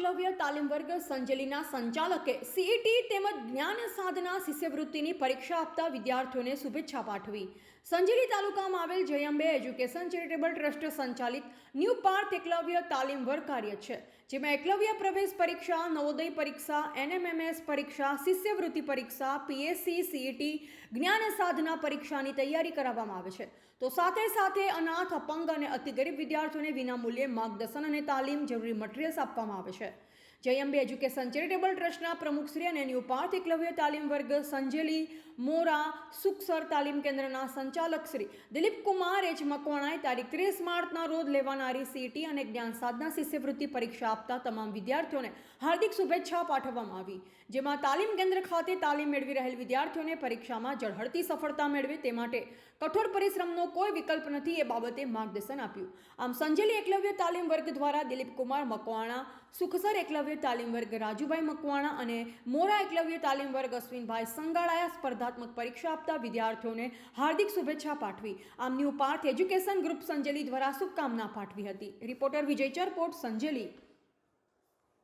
એકલવ્ય તાલીમ વર્ગ સંજલીના સંચાલકે સીઈટી તેમજ જ્ઞાન સાધના શિષ્યવૃત્તિની પરીક્ષા આપતા વિદ્યાર્થીઓને શુભેચ્છા પાઠવી. સંજેલી તાલુકામાં આવેલ જયંબે એજ્યુકેશન ચેરિટેબલ ટ્રસ્ટ સંચાલિત ન્યૂ પાર્થ એકલવ્ય તાલીમ વર્ગ કાર્ય છે, જેમાં એકલવ્ય પ્રવેશ પરીક્ષા, નવોદય પરીક્ષા, એનએમએમએસ પરીક્ષા, શિષ્યવૃત્તિ પરીક્ષા, પીએસસી સીઈટી જ્ઞાન સાધના પરીક્ષાની તૈયારી કરાવવામાં આવે છે. તો સાથે સાથે અનાથ, અપંગ અને અતિ ગરીબ વિદ્યાર્થીઓને વિનામૂલ્યે માર્ગદર્શન અને તાલીમ જરૂરી મટીરિયલ્સ આપવામાં આવે છે જયંબે એજ્યુકેશન ચેરિટેબલ ટ્રસ્ટના પ્રમુખશ્રી અને ન્યૂ એકલવ્ય તાલીમ વર્ગ સંજેલી મોરા સુખસર તાલીમ કેન્દ્રના સંચાલક શ્રી દિલીપ કુમાર એચ મકવાણાએ તારીખ ત્રીસ માર્ચના રોજ લેવાનારી સીટી અને જ્ઞાન સાધના શિષ્યવૃત્તિ પરીક્ષા આપતા તમામ વિદ્યાર્થીઓને હાર્દિક શુભેચ્છા પાઠવવામાં આવી. જેમાં તાલીમ કેન્દ્ર ખાતે તાલીમ મેળવી રહેલ વિદ્યાર્થીઓને પરીક્ષામાં ઝળહળતી સફળતા મેળવે તે માટે કઠોર પરિશ્રમનો કોઈ વિકલ્પ નથી એ બાબતે માર્ગદર્શન આપ્યું. આમ સંજેલી એકલવ્ય તાલીમ વર્ગ દ્વારા દિલીપ કુમાર, મકવાણા સુખસર એકલવ્ય તાલીમ વર્ગ રાજુભાઈ મકવાણા અને મોરા એકલવ્ય તાલીમ વર્ગ અશ્વિનભાઈ સંગાળાયા સ્પર્ધાત્મક પરીક્ષા આપતા વિદ્યાર્થીઓને હાર્દિક શુભેચ્છા પાઠવી. આમ new Parth education group Sanjeli દ્વારા શુભકામના પાઠવી હતી. રિપોર્ટર વિજય ચરપોટ, સંજેલી.